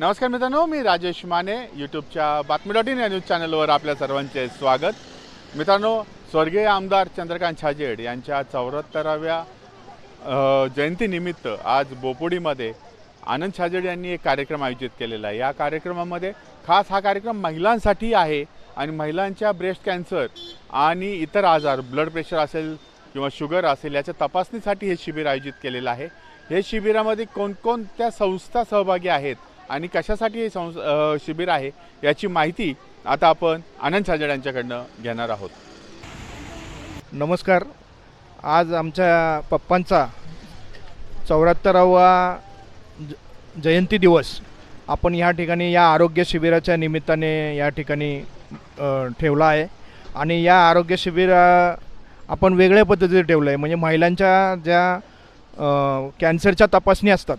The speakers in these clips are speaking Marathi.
नमस्कार मित्रांनो मी राजेश माने यूट्यूबच्या बातमी डॉट इन या न्यूज चॅनलवर आपल्या सर्वांचे स्वागत. मित्रांनो स्वर्गीय आमदार चंद्रकांत छाजेड यांच्या चौऱ्याहत्तराव्या जयंतीनिमित्त आज बोपोडीमध्ये आनंद छाजेड यांनी एक कार्यक्रम आयोजित केलेला आहे. या कार्यक्रमामध्ये खास हा कार्यक्रम महिलांसाठी आहे आणि महिलांच्या ब्रेस्ट कॅन्सर आणि इतर आजार ब्लड प्रेशर असेल किंवा शुगर असेल याच्या तपासणीसाठी हे शिबिर आयोजित केलेलं आहे. हे शिबिरामध्ये कोणकोणत्या संस्था सहभागी आहेत आणि कशासाठी हे संस शिबिर आहे याची माहिती आता आपण आनंद साजड यांच्याकडनं घेणार आहोत. नमस्कार. आज आमच्या पप्पांचा चौऱ्याहत्तरावा ज जयंती दिवस आपण या ठिकाणी या आरोग्य शिबिराच्या निमित्ताने या ठिकाणी ठेवला आहे. आणि या आरोग्य शिबिर आपण वेगळ्या पद्धतीने ठेवलं आहे म्हणजे महिलांच्या ज्या कॅन्सरच्या तपासणी असतात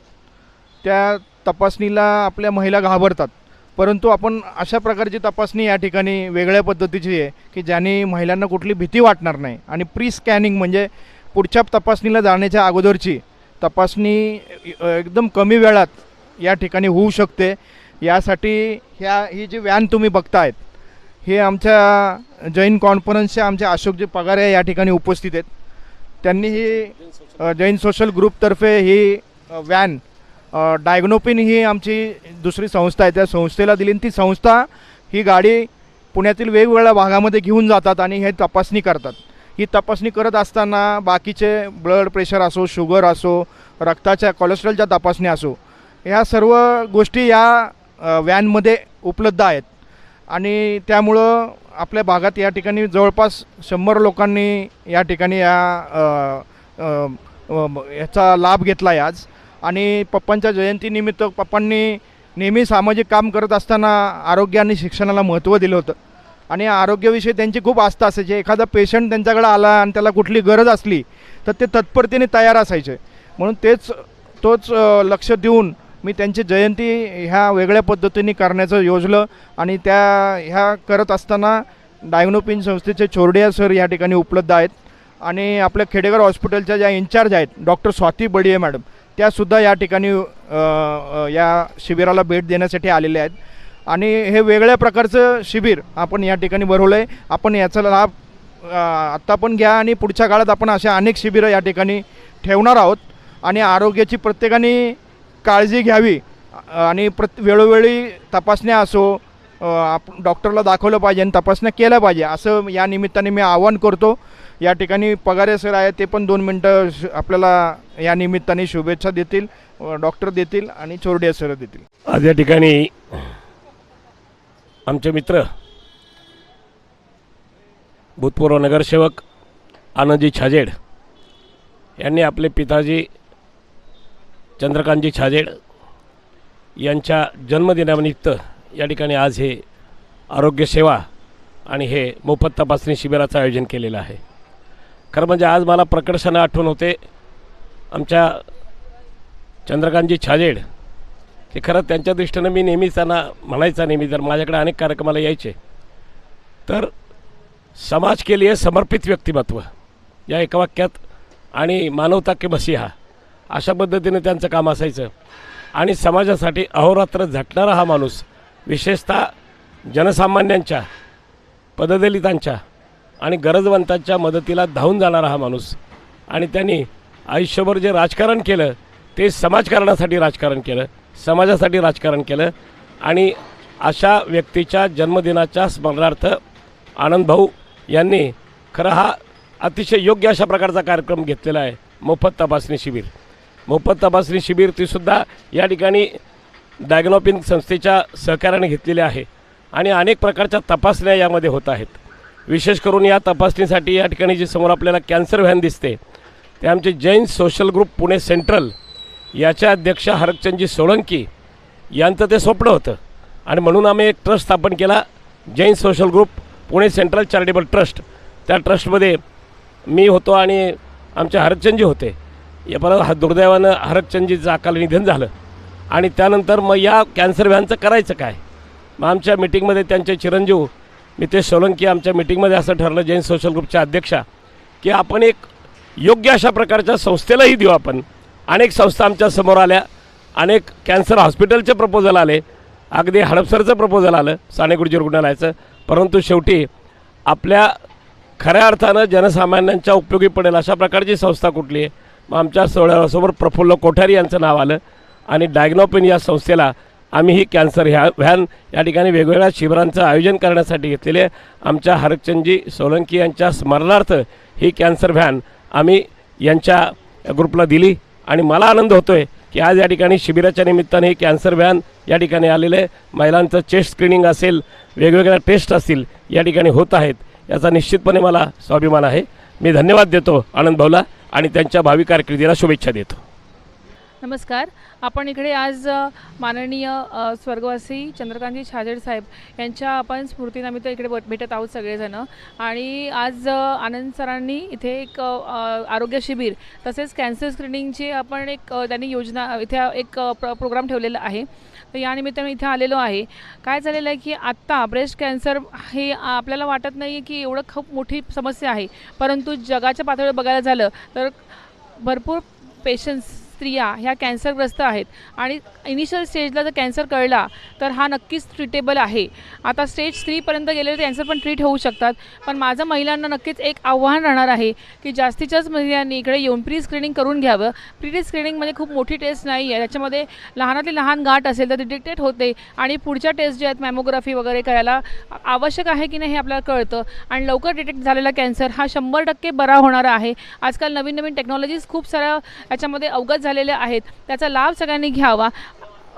त्या तपासणीला आपल्या महिला घाबरतात. परंतु आपण अशा प्रकारची तपासणी या ठिकाणी वेगळ्या पद्धतीची आहे की ज्याने महिलांना कुठली भीती वाटणार नाही. आणि प्री स्कॅनिंग म्हणजे पुढच्या तपासणीला जाण्याच्या अगोदरची तपासणी एकदम कमी वेळात या ठिकाणी होऊ शकते. यासाठी ह्या ही जी व्हॅन तुम्ही बघतायत हे आमच्या जैन कॉन्फरन्सचे आमचे अशोकजी पगारे या ठिकाणी उपस्थित आहेत. त्यांनी ही जैन सोशल ग्रुपतर्फे ही व्हॅन डायग्नोपिन ही आमची दुसरी संस्था आहे. त्या संस्थेला दिली ती संस्था ही गाडी पुण्यातील वेगवेगळ्या भागामध्ये घेऊन जातात आणि हे तपासणी करतात. ही तपासणी करत असताना बाकीचे ब्लड प्रेशर असो शुगर असो रक्ताच्या कोलेस्ट्रॉलच्या तपासणी असो ह्या सर्व गोष्टी या व्हॅनमध्ये उपलब्ध आहेत. आणि त्यामुळं आपल्या भागात या ठिकाणी जवळपास शंभर लोकांनी या ठिकाणी या ह्याचा याचा लाभ घेतला आहे आज. आणि पप्पांच्या जयंतीनिमित्त पप्पांनी नेहमी सामाजिक काम करत असताना आरोग्य आणि शिक्षणाला महत्त्व दिलं होतं. आणि आरोग्याविषयी त्यांची खूप आस्था असायची. एखादा पेशंट त्यांच्याकडे आला आणि त्याला कुठली गरज असली तर ते तत्परतेने तयार असायचे. म्हणून तेच तोच लक्ष देऊन मी त्यांची जयंती ह्या वेगळ्या पद्धतीने करण्याचं योजलं. आणि त्या ह्या करत असताना डायग्नोपिन संस्थेचे चोरडिया सर या ठिकाणी उपलब्ध आहेत. आणि आपल्या खेडेगाव हॉस्पिटलच्या ज्या इन्चार्ज आहेत डॉक्टर स्वाती बडिये मॅडम त्यासुद्धा या ठिकाणी या शिबिराला भेट देण्यासाठी आलेले आहेत. आणि हे वेगळ्या प्रकारचं शिबिर आपण या ठिकाणी भरवलं आहे आपण याचा लाभ आत्ता पण घ्या आणि पुढच्या काळात आपण अशा अनेक शिबिरं या ठिकाणी ठेवणार आहोत. आणि आरोग्याची प्रत्येकाने काळजी घ्यावी. आणि प्रत वेळोवेळी तपासण्या असो आप डॉक्टरला दाखवलं पाहिजे आणि तपासण्या केल्या पाहिजे असं या निमित्ताने मी आवाहन करतो. या ठिकाणी पगारे सर आहे ते पण दोन मिनटं आपल्याला या निमित्ताने शुभेच्छा देतील डॉक्टर देतील आणि चोरडिया सर देतील. आज या ठिकाणी आमचे मित्र भूतपूर्व नगरसेवक आनंदजी छाजेड यांनी आपले पिताजी चंद्रकांतजी छाजेड यांच्या जन्मदिनानिमित्त या ठिकाणी आज हे आरोग्य सेवा आणि हे मोफत तपासणी शिबिराचं आयोजन केलेलं आहे. खरं म्हणजे आज मला प्रकर्षानं आठवण होते. आमच्या चंद्रकांतजी छाजेड ते खरं त्यांच्या दृष्टीनं मी नेहमीच त्यांना म्हणायचा नेहमी जर माझ्याकडे अनेक कार्यक्रमाला यायचे. तर समाज के लिए समर्पित व्यक्तिमत्व या एका वाक्यात आणि मानवता के मसीहा अशा पद्धतीने त्यांचं काम असायचं. आणि समाजासाठी अहोरात्र झटणारा हा माणूस विशेषतः जनसामान्यांच्या पददलितांच्या आणि गरजवंतांच्या मदतीला धावून जाणारा हा माणूस. आणि त्यांनी आयुष्यभर जे राजकारण केलं ते समाजकारणासाठी राजकारण केलं समाजासाठी राजकारण केलं. आणि अशा व्यक्तीच्या जन्मदिनाच्या स्मरणार्थ आनंदभाऊ यांनी खरं हा अतिशय योग्य अशा प्रकारचा कार्यक्रम घेतलेला आहे मोफत तपासणी शिबिर. मोफत तपासणी शिबिर तीसुद्धा या ठिकाणी डायग्नोपिन संस्थेच्या सहकार्याने घेतलेली आहे. आणि अनेक प्रकारच्या तपासण्या यामध्ये होत आहेत. विशेष करून या तपासणीसाठी या ठिकाणी जी समोर आपल्याला कॅन्सर व्हॅन दिसते ते आमचे Jain social group Pune central याच्या अध्यक्ष हरकचंदजी सोळंकी यांचं ते स्वप्न होतं. आणि म्हणून आम्ही एक ट्रस्ट स्थापन केला Jain social group Pune central charitable trust. त्या ट्रस्टमध्ये मी होतो आणि आमचे हरकचंदजी होते. या परत हा दुर्दैवानं हरकचंदजीचं अकाल निधन झालं. आणि त्यानंतर मग या कॅन्सर व्हॅनचं करायचं काय? मग आमच्या मिटिंगमध्ये त्यांचे चिरंजीव मितेश सोलंकी आमच्या मिटिंगमध्ये असं ठरलं जैन सोशल ग्रुपच्या अध्यक्षा की आपण एक योग्य अशा प्रकारच्या संस्थेलाही देऊ आपण. अनेक संस्था आमच्यासमोर आल्या अनेक कॅन्सर हॉस्पिटलचे प्रपोजल आले अगदी हडपसरचं प्रपोजल आलं साने गुरुजी रुग्णालयाचं परंतु शेवटी आपल्या खऱ्या अर्थानं जनसामान्यांच्या उपयोगी पडेल अशा प्रकारची संस्था कुठली आहे? मग आमच्या सोहळ्यासमोर प्रफुल्ल कोठारी यांचं नाव आलं आणि डायग्नोपिन या संस्थेला आम्ही ही कॅन्सर ह्या व्हॅन या ठिकाणी वेगवेगळ्या शिबिरांचं आयोजन करण्यासाठी घेतलेले आमच्या हरकचंदजी सोलंकी यांच्या स्मरणार्थ ही कॅन्सर व्हॅन आम्ही यांच्या ग्रुपला दिली आणि मला आनंद होतो आहे की आज या ठिकाणी शिबिराच्या निमित्ताने ही कॅन्सर व्हॅन या ठिकाणी आलेले आहे. महिलांचं चेस्ट स्क्रीनिंग असेल वेगवेगळ्या टेस्ट असतील या ठिकाणी होत आहेत याचा निश्चितपणे मला स्वाभिमान आहे. मी धन्यवाद देतो आनंद भाऊला आणि त्यांच्या भावी कारकिर्दीला शुभेच्छा देतो. नमस्कार. आपण इकडे आज माननीय स्वर्गवासी चंद्रकांतजी छाजेड साहेब यांच्या आपण स्मृतीनिमित्त इकडे भेटत आहोत सगळेजणं. आणि आज आनंद सरांनी इथे एक आरोग्य शिबिर तसेच कॅन्सर स्क्रीनिंगची आपण एक त्यांनी योजना इथे एक प्र प्रोग्राम ठेवलेला आहे. तर यानिमित्त मी इथे आलेलो आहे. काय झालेलं आहे की आत्ता ब्रेस्ट कॅन्सर हे आपल्याला वाटत नाही आहे की एवढं खूप मोठी समस्या आहे. परंतु जगाच्या पातळीवर बघायला झालं तर भरपूर पेशंट्स स्त्रिया ह्या कॅन्सरग्रस्त आहेत. आणि इनिशियल स्टेजला जर कॅन्सर कळला तर हा नक्कीच ट्रीटेबल आहे. आता स्टेज थ्रीपर्यंत गेलेले कॅन्सर पण ट्रीट होऊ शकतात. पण माझं महिलांना नक्कीच एक आव्हान राहणार आहे की जास्तीत जास्त महिलांनी इकडे येऊन प्री स्क्रीनिंग करून घ्यावं. प्री स्क्रीनिंग म्हणजे खूप मोठी टेस्ट नाही आहे. त्याच्यामध्ये लहानातली लहान गाठ असेल तर ती डिटेक्ट होते. आणि पुढच्या टेस्ट ज्या आहेत मॅमोग्राफी वगैरे करायला आवश्यक आहे की नाही हे आपल्याला कळतं. आणि लवकर डिटेक्ट झालेला कॅन्सर हा शंभर टक्के बरा होणारा आहे. आजकाल नवीन नवीन टेक्नॉलॉजीज खूप साऱ्या याच्यामध्ये अवगत झालेल्या आहेत. त्याचा लाभ सगळ्यांनी घ्यावा.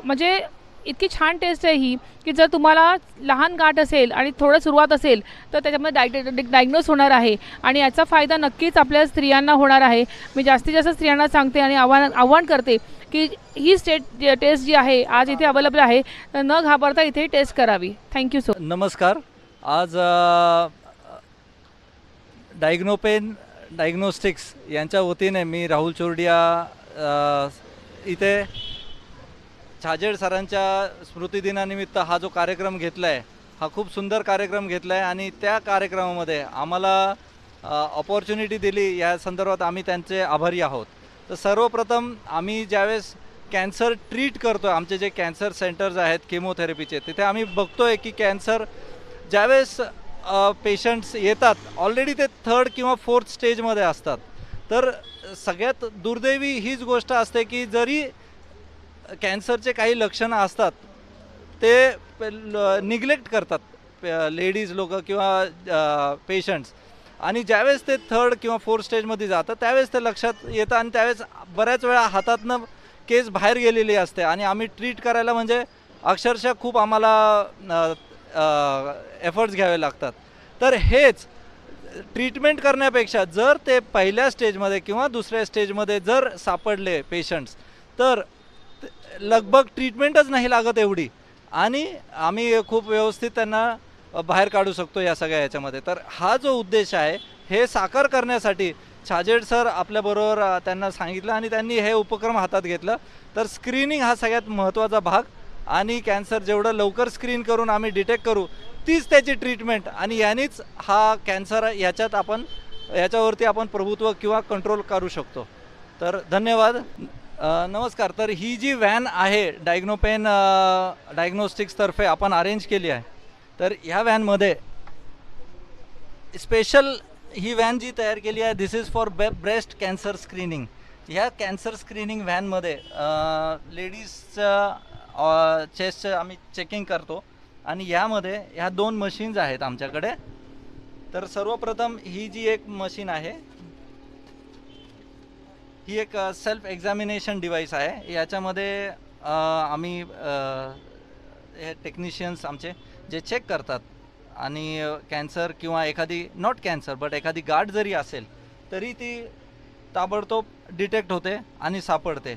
म्हणजे इतकी छान टेस्ट आहे ही की जर तुम्हाला लहान गाठ असेल आणि थोडं सुरुवात असेल तर त्याच्यामध्ये डाय डायग्नोस होणार आहे. आणि याचा फायदा नक्कीच आपल्या स्त्रियांना होणार आहे. मी जास्तीत जास्त स्त्रियांना सांगते आणि आव्हान आव्हान करते की ही स्टेट टेस्ट जी आहे आज इथे अवेलेबल आहे तर न घाबरता इथे टेस्ट करावी. थँक्यू सो नमस्कार. आज डायग्नोपेन डायग्नोस्टिक्स यांच्या वतीने मी राहुल चोरडिया इथे छाजेड सरांच्या स्मृतिदिनानिमित्त हा जो कार्यक्रम घेतला आहे हा खूप सुंदर कार्यक्रम घेतला आहे आणि त्या कार्यक्रमामध्ये आम्हाला ऑपॉर्च्युनिटी दिली. या संदर्भात आम्ही त्यांचे आभारी आहोत. तर सर्वप्रथम आम्ही ज्यावेळेस कॅन्सर ट्रीट करतो आहे आमचे जे कॅन्सर सेंटर्स आहेत केमोथेरपीचे तिथे आम्ही बघतो आहे की कॅन्सर ज्यावेळेस पेशंट्स येतात ऑलरेडी ते थर्ड किंवा फोर्थ स्टेजमध्ये असतात. तर सगळ्यात दुर्दैवी हीच गोष्ट असते की जरी कॅन्सरचे काही लक्षणं असतात ते निग्लेक्ट करतात लेडीज लोक किंवा पेशंट्स. आणि ज्यावेळेस ते थर्ड किंवा फोर्थ स्टेजमध्ये जातं त्यावेळेस ते लक्षात येतं आणि त्यावेळेस बऱ्याच वेळा हातातनं केस बाहेर गेलेली असते. आणि आम्ही ट्रीट करायला म्हणजे अक्षरशः खूप आम्हाला एफर्ट्स घ्यावे लागतात. तर हेच ट्रीटमेंट करण्यापेक्षा जर ते पहिल्या स्टेजमध्ये किंवा दुसऱ्या स्टेजमध्ये जर सापडले पेशंट्स तर लगभग ट्रीटमेंटच नाही लागत एवढी. आणि आम्ही खूप व्यवस्थित त्यांना बाहेर काढू शकतो या सगळ्या याच्यामध्ये. तर हा जो उद्देश आहे हे साकार करण्यासाठी छाजेड सर आपल्याबरोबर त्यांना सांगितलं आणि त्यांनी हे उपक्रम हातात घेतलं. तर स्क्रीनिंग हा सगळ्यात महत्त्वाचा भाग. आणि कॅन्सर जेवढं लवकर स्क्रीन करून आम्ही डिटेक्ट करू तीच त्याची ट्रीटमेंट आणि यानेच हा कॅन्सर याच्यात आपण याच्यावरती आपण प्रभुत्व किंवा कंट्रोल करू शकतो. तर धन्यवाद. नमस्कार. तर ही जी व्हॅन आहे डायग्नोपेन डायग्नोस्टिक्सतर्फे आपण अरेंज केली आहे. तर ह्या व्हॅनमध्ये स्पेशल ही व्हॅन जी तयार केली आहे this is for bay breast cancer screening ह्या कॅन्सर स्क्रीनिंग व्हॅनमध्ये लेडीजचं चेस्टचं आम्ही चेकिंग करतो. आणि यामध्ये ह्या दोन मशीन्स आहेत आमच्याकडे. तर सर्वप्रथम ही जी एक मशीन आहे ही एक सेल्फ एक्झामिनेशन डिव्हाइस आहे. याच्यामध्ये आम्ही हे टेक्निशियन्स आमचे जे चेक करतात. आणि कॅन्सर किंवा एखादी नॉट कॅन्सर बट एखादी गाठ जरी असेल तरी ती ताबडतोब डिटेक्ट होते आणि सापडते.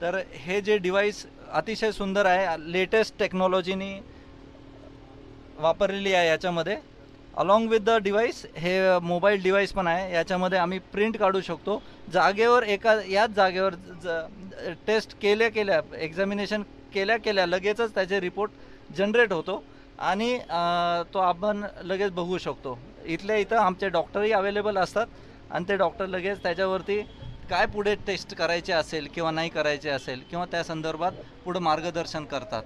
तर हे जे डिव्हाइस अतिशय सुंदर आहे. लेटेस्ट टेक्नॉलॉजीनी वापरलेली आहे याच्यामध्ये. अलॉंग विथ द डिव्हाइस हे मोबाईल डिव्हाइस पण आहे. याच्यामध्ये आम्ही प्रिंट काढू शकतो. जागेवर एका याच जागेवर ज टेस्ट केल्या केल्या एक्झामिनेशन केल्या केल्या लगेचच त्याचे रिपोर्ट जनरेट होतो. आणि तो आपण लगेच बघू शकतो. इथल्या इथं आमचे डॉक्टरही अवेलेबल असतात. आणि ते डॉक्टर लगेच त्याच्यावरती काय पुढे टेस्ट करायचे असेल किंवा नाही करायचे असेल किंवा त्या संदर्भात पुढं मार्गदर्शन करतात.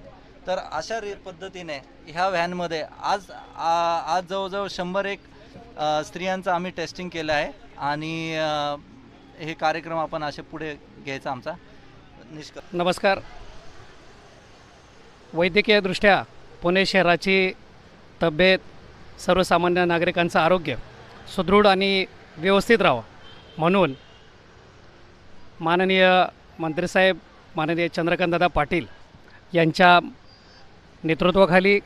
तर अशा रे पद्धतीने ह्या व्हॅनमध्ये आज आ- आज जवळजवळ शंभर एक स्त्रियांचं आम्ही टेस्टिंग केलं आहे आणि हे कार्यक्रम आपण असे पुढे घ्यायचा आमचा निष्कर्ष. नमस्कार. वैद्यकीयदृष्ट्या पुणे शहराची तब्येत सर्वसामान्य नागरिकांचं आरोग्य सुदृढ आणि व्यवस्थित राहावं म्हणून माननीय मंत्रीसाहेब माननीय चंद्रकांतदादा पाटील यांच्या नेतृत्वाखाली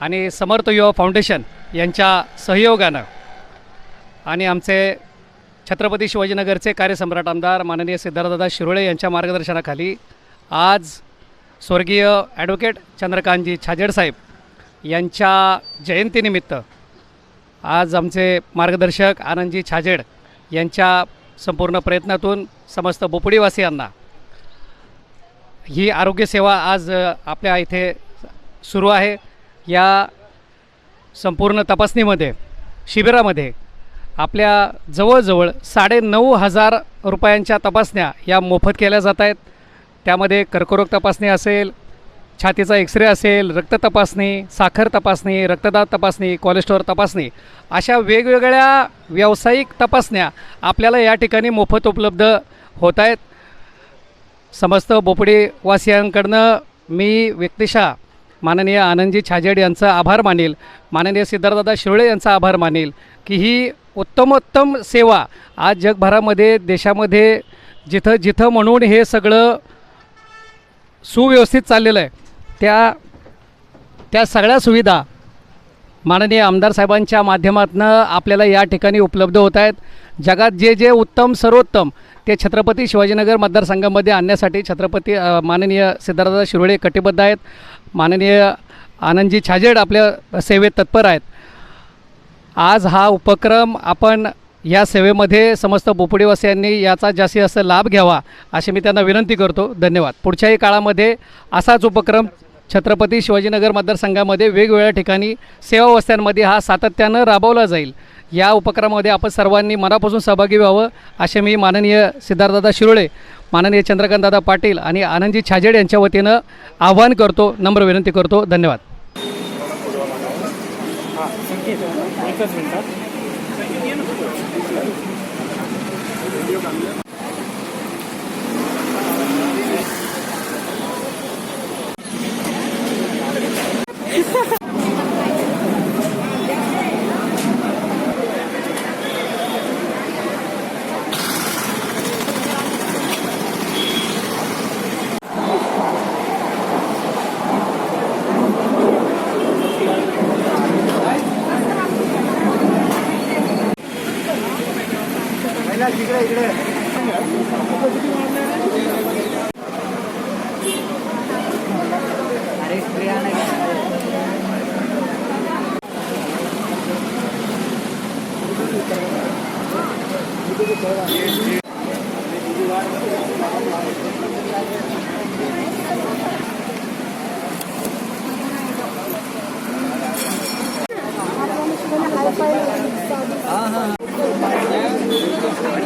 आणि समर्थ युवा फाउंडेशन यांच्या सहयोगानं आणि आमचे छत्रपती शिवाजीनगरचे कार्यसम्राट आमदार माननीय सिद्धार्थदादा शिरोळे यांच्या मार्गदर्शनाखाली आज स्वर्गीय ॲडव्होकेट चंद्रकांतजी छाजेडसाहेब यांच्या जयंतीनिमित्त आज आमचे मार्गदर्शक आनंदजी छाजेड यांच्या संपूर्ण प्रयत्नातून समस्त बोपडीवासियांना ही आरोग्यसेवा आज आपल्या इथे सुरू आहे. या संपूर्ण तपासणीमध्ये शिबिरामध्ये आपल्या जवळजवळ साडे नऊ हजार रुपयांच्या तपासण्या या मोफत केल्या जात आहेत. त्यामध्ये कर्करोग तपासणी असेल छातीचा एक्सरे असेल रक्त तपासणी साखर तपासणी रक्तदाब तपासणी कोलेस्ट्रॉल तपासणी अशा वेगवेगळ्या व्यावसायिक तपासण्या आपल्याला या ठिकाणी मोफत उपलब्ध होत आहेत समस्त बोपडेवासियांकडनं मी व्यक्तिशः माननीय आनंदजी छाजेड यांचा आभार मानेल. माननीय सिद्धार्थदादा शिरोळे यांचा आभार मानेल की ही उत्तमोत्तम सेवा आज जगभरामध्ये देशामध्ये जिथं जिथं म्हणून हे सगळं सुव्यवस्थित चाललेलं आहे. त्या त्या सगळ्या सुविधा माननीय आमदार साहेबांच्या माध्यमातून आपल्याला या ठिकाणी उपलब्ध होत आहेत. जगात जे जे उत्तम सर्वोत्तम ते छत्रपती शिवाजीनगर मतदारसंघामध्ये आणण्यासाठी छत्रपती माननीय सिद्धार्थ शिरोळे कटिबद्ध आहेत. माननीय आनंदजी छाजेड आपल्या सेवेत तत्पर आहेत. आज हा उपक्रम आपण या सेवेमध्ये समस्त बोपडीवासियांनी याचा जास्तीत जास्त लाभ घ्यावा अशी मी त्यांना विनंती करतो. धन्यवाद. पुढच्याही काळामध्ये असाच उपक्रम छत्रपती शिवाजीनगर मतदारसंघामध्ये वेगवेगळ्या ठिकाणी सेवावस्थांमध्ये हा सातत्यानं राबवला जाईल. या उपक्रमामध्ये आपण सर्वांनी मनापासून सहभागी व्हावं असे मी माननीय सिद्धार्थदादा शिरोळे माननीय चंद्रकांतदादा पाटील आणि आनंदजी छाजेड यांच्या वतीनं आवाहन करतो नम्र विनंती करतो. धन्यवाद. Thank you. विकास इकडे इकडे अरे प्रिया नाही Thank you.